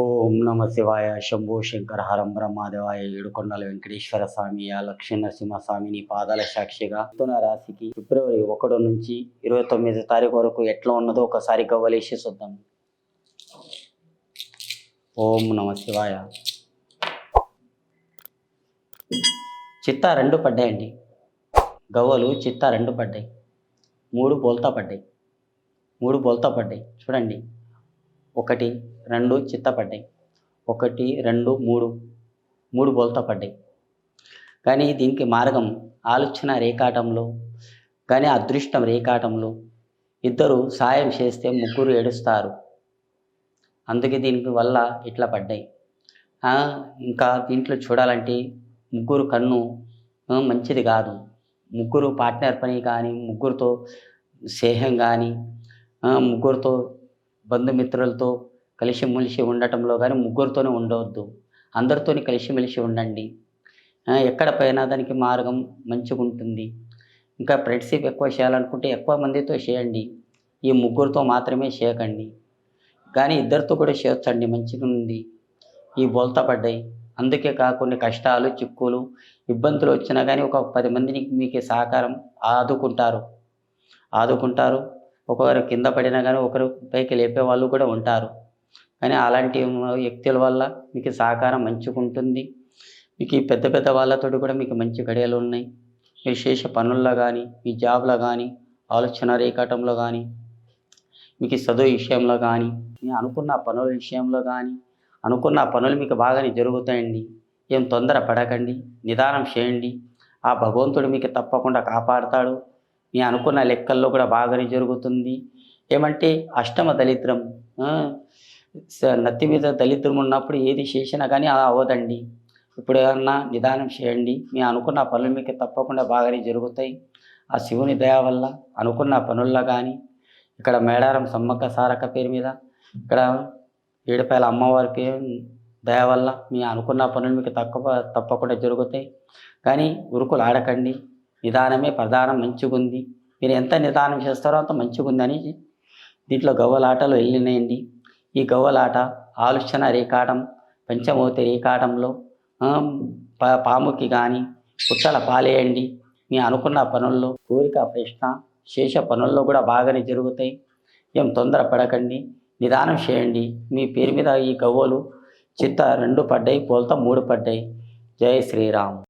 ఓం నమ శివాయ శంభో శంకర హరం బ్రహ్మదేవాయ ఏడుకొండల వెంకటేశ్వర స్వామి ఆ లక్ష్మీ నరసింహ స్వామిని పాదాల సాక్షిగా మిథున రాశికి ఫిబ్రవరి ఒకటి నుంచి ఇరవై తొమ్మిది తారీఖు వరకు ఎట్లా ఉన్నదో ఒకసారి గవ్వలేసి చూద్దాం. ఓం నమ శివాయ. చిత్తా రెండు పడ్డాయండి గవ్వలు చిత్తా రెండు పడ్డాయి. మూడు బోల్తా పడ్డాయి. మూడు బోల్తా పడ్డాయి. చూడండి. ఒకటి రెండు చిత్త పడ్డాయి ఒకటి రెండు మూడు మూడు బోల్తా పడ్డాయి. కానీ దీనికి మార్గం ఆలోచన రేకాటంలో కానీ అదృష్టం రేకాటంలో ఇద్దరు సాయం చేస్తే ముగ్గురు ఏడుస్తారు. అందుకే దీనికి వల్ల ఇట్లా పడ్డాయి. ఇంకా దీంట్లో చూడాలంటే ముగ్గురు కన్ను మంచిది కాదు. ముగ్గురు పార్ట్నర్ పని కానీ ముగ్గురితో స్నేహం కానీ ముగ్గురితో బంధుమిత్రులతో కలిసిమెలిసి ఉండటంలో కానీ ముగ్గురితోనే ఉండవద్దు. అందరితోని కలిసిమెలిసి ఉండండి. ఎక్కడ పోయినా దానికి మార్గం మంచిగా ఉంటుంది ఇంకా ఫ్రెండ్షిప్ ఎక్కువ చేయాలనుకుంటే ఎక్కువ మందితో చేయండి. ఈ ముగ్గురితో మాత్రమే చేయకండి. కానీ ఇద్దరితో కూడా చేయొచ్చండి మంచిగా ఉంది ఈ బోల్తా పడ్డాయి. అందుకే కాకుండా కష్టాలు చిక్కులు ఇబ్బందులు వచ్చినా కానీ ఒక పది మందిని మీకు సహకారం ఆదుకుంటారు. ఆదుకుంటారు. ఒకరు కింద పడినా కానీ ఒకరు పైకి లేపే వాళ్ళు కూడా ఉంటారు. కానీ అలాంటి వ్యక్తుల వల్ల మీకు సహకారం మంచిగా ఉంటుంది మీకు ఈ పెద్ద పెద్ద వాళ్ళతో కూడా మీకు మంచి గడియలు ఉన్నాయి. విశేష పనుల్లో కానీ మీ జాబ్లో కానీ ఆలోచన రేఖాటంలో కానీ మీకు చదువు విషయంలో కానీ మీ అనుకున్న పనుల విషయంలో కానీ అనుకున్న పనులు మీకు బాగానే జరుగుతాయండి. ఏం తొందర పడకండి నిదానం చేయండి. ఆ భగవంతుడు మీకు తప్పకుండా కాపాడతాడు. మీ అనుకున్న లెక్కల్లో కూడా బాగానే జరుగుతుంది. ఏమంటే అష్టమ దళిద్రం నత్తి మీద దళిద్రం ఉన్నప్పుడు ఏది చేసినా కానీ అలా అవ్వదండి. ఇప్పుడు ఏమన్నా నిదానం చేయండి. మీ అనుకున్న పనులు మీకు తప్పకుండా బాగానే జరుగుతాయి. ఆ శివుని దయ వల్ల అనుకున్న పనుల్లో కానీ ఇక్కడ మేడారం సమ్మక్క సారక్క పేరు మీద ఇక్కడ ఏడుపాయల అమ్మవారికి దయ వల్ల మీ అనుకున్న పనులు మీకు తక్కువ తప్పకుండా జరుగుతాయి. కానీ ఉరుకులు ఆడకండి. నిదానమే ప్రధానం మంచిగా ఉంది మీరు ఎంత నిదానం చేస్తారో అంత మంచిగా ఉందని దీంట్లో గవ్వలాటలు వెళ్ళినాయండి. ఈ గవ్వలాట ఆలోచన రేకాటం పంచమూర్తి రేకాటంలో పా- పాముకి కానీ పుట్టల పాలేయండి. మీ అనుకున్న పనుల్లో కోరిక ప్రశ్న శేష పనుల్లో కూడా బాగానే జరుగుతాయి. ఏం తొందర పడకండి నిదానం చేయండి. మీ పేరు మీద ఈ గవ్వలు చిత్త రెండు పడ్డాయి పోల్తా మూడు పడ్డాయి. జై శ్రీరామ్.